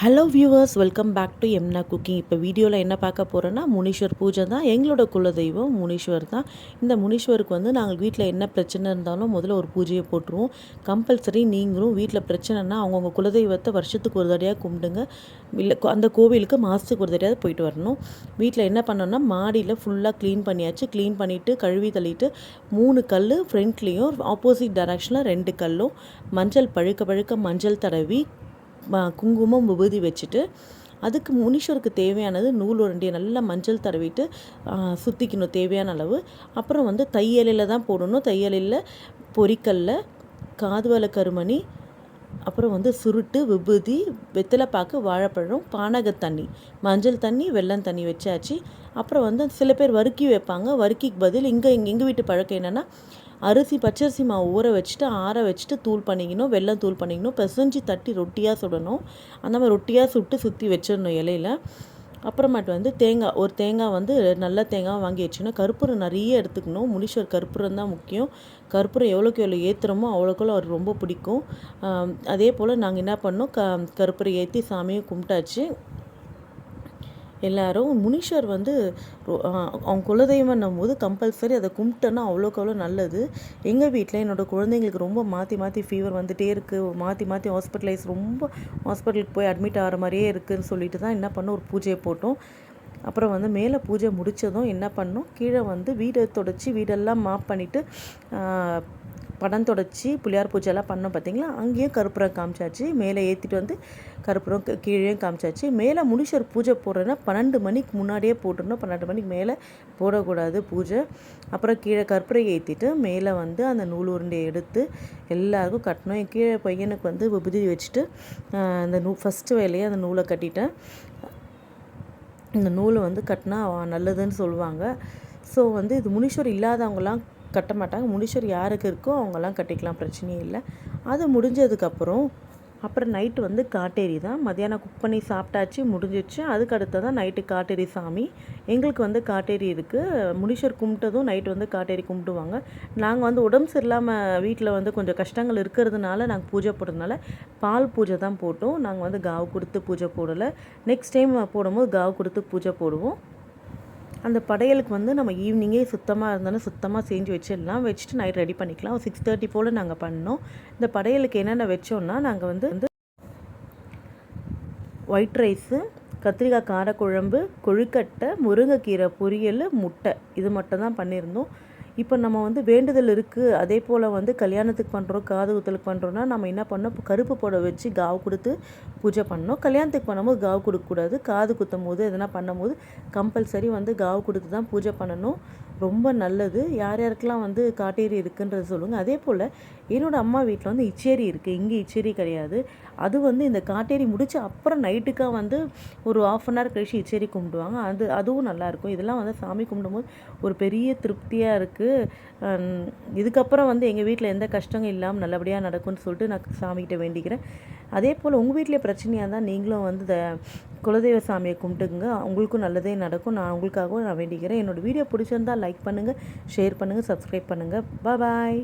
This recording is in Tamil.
Hello viewers welcome back to எம்னா cooking இப்போ வீடியோவில் என்ன பார்க்க போகிறோன்னா முனீஸ்வர் பூஜை தான் எங்களோட குலதெய்வம் முனீஸ்வர் தான். இந்த முனீஸ்வருக்கு வந்து நாங்கள் வீட்டில் என்ன பிரச்சனை இருந்தாலும் முதல்ல ஒரு பூஜையை போட்டுருவோம். கம்பல்சரி நீங்களும் வீட்டில் பிரச்சனைனா அவங்கவுங்க குலதெய்வத்தை வருஷத்துக்கு ஒரு தடையாக கும்பிடுங்க. இல்லை அந்த கோவிலுக்கு மாதத்துக்கு ஒரு தடையாக போயிட்டு வரணும். வீட்டில் என்ன பண்ணோன்னா மாடியில் ஃபுல்லாக க்ளீன் பண்ணியாச்சு. க்ளீன் பண்ணிவிட்டு கழுவி தள்ளிட்டு மூணு கல் ஃப்ரண்ட்லேயும் ஆப்போசிட் டைரக்ஷனில் ரெண்டு கல்லும் மஞ்சள் பழுக்க பழுக்க மஞ்சள் தடவி குங்குமம் விபூதி வச்சுட்டு அதுக்கு முனீஸ்வருக்கு தேவையானது நூல் உருண்டியை நல்லா மஞ்சள் தடவிட்டு சுற்றிக்கணும் தேவையான அளவு. அப்புறம் வந்து தையலில் தான் போடணும். தையலில் பொரிக்கல்ல காதுவல கருமணி அப்புறம் வந்து சுருட்டு விபூதி வெத்தலைப்பாக்கு வாழைப்பழம் பானக தண்ணி மஞ்சள் தண்ணி வெள்ளம் தண்ணி வச்சாச்சு. அப்புறம் வந்து சில பேர் வறுக்கி வைப்பாங்க. வறுக்கிக்கு பதில் இங்கே எங்கள் வீட்டு பழக்கம் என்னென்னா அரிசி பச்சரிசி மாவு ஊற வச்சுட்டு ஆற வச்சுட்டு தூள் பண்ணிக்கணும் வெள்ளம் தூள் பண்ணிக்கணும் பிசைஞ்சு தட்டி ரொட்டியாக சுடணும். அந்த மாதிரி ரொட்டியாக சுட்டு சுற்றி வச்சிடணும் இலையில. அப்புறமேட்டு வந்து தேங்காய் ஒரு தேங்காய் வந்து நல்ல தேங்காய் வாங்கி வச்சுக்கணும். கற்பூரம் நிறைய எடுத்துக்கணும். முனீஸ்வர் கற்பூரம் தான் முக்கியம். கற்பூரம் எவ்வளோக்கு எவ்வளோ ஏற்றுறோமோ அவ்வளோக்குள்ள அவர் ரொம்ப பிடிக்கும். அதே போல் நாங்கள் என்ன பண்ணோம்? க கற்பூரம் ஏற்றி சாமியை கும்பிட்டாச்சு. எல்லாரும் முனீஸ்வர் வந்து அவங்க குலதெய்வம்னும் போது கம்பல்சரி அதை கும்பிட்டோன்னா அவ்வளோக்கு அவ்வளோ நல்லது. எங்கள் வீட்டில் என்னோடய குழந்தைங்களுக்கு ரொம்ப மாற்றி மாற்றி ஃபீவர் வந்துகிட்டே இருக்குது மாற்றி மாற்றி ஹாஸ்பிட்டலைஸ் ரொம்ப ஹாஸ்பிட்டலுக்கு போய் அட்மிட் ஆகிற மாதிரியே இருக்குதுன்னு சொல்லிட்டு தான் என்ன பண்ணோம் ஒரு பூஜையை போட்டோம். அப்புறம் வந்து மேலே பூஜை முடித்ததும் என்ன பண்ணோம் கீழே வந்து வீடை தொடச்சி வீடெல்லாம் மாப் பண்ணிவிட்டு படம் தொடச்சி புளியார் பூஜைலாம் பண்ணோம் பார்த்தீங்களா? அங்கேயும் கருப்புரம் காமிச்சாச்சு. மேலே ஏற்றிட்டு வந்து கருப்புரம் கீழே காமிச்சாச்சு. மேலே முனிஷர் பூஜை போடுறதுனா பன்னெண்டு மணிக்கு முன்னாடியே போட்டுருந்தோம் பன்னெண்டு மணிக்கு மேலே போடக்கூடாது பூஜை. அப்புறம் கீழே கற்பூரை ஏற்றிட்டு மேலே வந்து அந்த நூல் உருண்டையை எடுத்து எல்லாருக்கும் கட்டணும். கீழே பையனுக்கு வந்து விபூதி வச்சுட்டு அந்த நூ ஃபஸ்ட்டு வேலையை அந்த நூலை கட்டிட்டேன். இந்த நூலை வந்து கட்டினா நல்லதுன்னு சொல்லுவாங்க. ஸோ வந்து இது முனீஸ்வர் இல்லாதவங்களாம் கட்ட மாட்டாங்க முனீஸ்வர் யாருக்கு இருக்கோ அவங்கெல்லாம் கட்டிக்கலாம் பிரச்சனையே இல்லை. அது முடிஞ்சதுக்கப்புறம் அப்புறம் நைட்டு வந்து காட்டேரி தான். மத்தியானம் குக் பண்ணி சாப்பிட்டாச்சு முடிஞ்சிச்சு. அதுக்கு அடுத்து தான் நைட்டு காட்டேரி சாமி. எங்களுக்கு வந்து காட்டேரி இருக்குது முனீஸ்வர் கும்பிட்டதும் நைட்டு வந்து காட்டேரி கும்பிடுவாங்க. நாங்கள் வந்து உடம்பு சரியில்லாமல் வீட்டில் வந்து கொஞ்சம் கஷ்டங்கள் இருக்கிறதுனால நாங்கள் பூஜை போடுறதுனால பால் பூஜை தான் போட்டோம். நாங்கள் வந்து காவு கொடுத்து பூஜை போடலை. நெக்ஸ்ட் டைம் போடும்போது காவு கொடுத்து பூஜை போடுவோம். அந்த படையலுக்கு வந்து நம்ம ஈவினிங்கே சுத்தமாக இருந்தாலும் சுத்தமாக செஞ்சு வச்சிடலாம். வச்சுட்டு நைட் ரெடி பண்ணிக்கலாம். சிக்ஸ் தேர்ட்டி போல் நாங்கள் பண்ணோம். இந்த படையலுக்கு என்னென்ன வச்சோம்னா நாங்கள் வந்து வந்து ஒயிட் ரைஸு கத்திரிக்காய் காரக்குழம்பு கொழுக்கட்டை முருங்கைக்கீரை பொரியல் முட்டை. இது மட்டும் தான் பண்ணியிருந்தோம். இப்போ நம்ம வந்து வேண்டுதல் இருக்குது அதே போல் வந்து கல்யாணத்துக்கு பண்ணுறோம் காது குத்தலுக்கு பண்ணுறோன்னா நம்ம என்ன பண்ணோம் கருப்பு புடவை வச்சு காவு கொடுத்து பூஜை பண்ணோம் கல்யாணத்துக்கு பண்ணும்போது காவு கொடுக்கக்கூடாது. காது குத்தும் போது எதனா பண்ணும்போது கம்பல்சரி வந்து காவு கொடுத்து தான் பூஜை பண்ணணும். ரொம்ப நல்லது. யார் யாருக்கெல்லாம் வந்து காட்டேரி இருக்குன்றது சொல்லுங்கள் அதே போல் என்னோடய அம்மா வீட்டில் வந்து இச்சேரி இருக்குது இங்கே இச்சேரி கிடையாது. அது வந்து இந்த காட்டேரி முடித்து அப்புறம் நைட்டுக்காக வந்து ஒரு ஆஃப் அன் ஹவர் கழிச்சு இச்சேரி கும்பிடுவாங்க. அது அதுவும் நல்லாயிருக்கும் இதெல்லாம் வந்து சாமி கும்பிடும்போது ஒரு பெரிய திருப்தியாக இருக்குது இதுக்கப்புறம் வந்து எங்கள் வீட்டில் எந்த கஷ்டங்கள் இல்லாமல் நல்லபடியாக நடக்கும்னு சொல்லிட்டு நான் சாமிகிட்ட வேண்டிக்கிறேன். அதே போல் உங்கள் வீட்டிலே பிரச்சனையாக இருந்தால் நீங்களும் வந்து இந்த குலதெய்வ சாமியை கும்பிட்டுக்குங்க. உங்களுக்கும் நல்லதே நடக்கும். நான் உங்களுக்காகவும் நான் வேண்டிக்கிறேன். என்னோடய வீடியோ பிடிச்சிருந்தால் லைக் பண்ணுங்கள் ஷேர் பண்ணுங்கள் சப்ஸ்கிரைப் பண்ணுங்கள் பாய்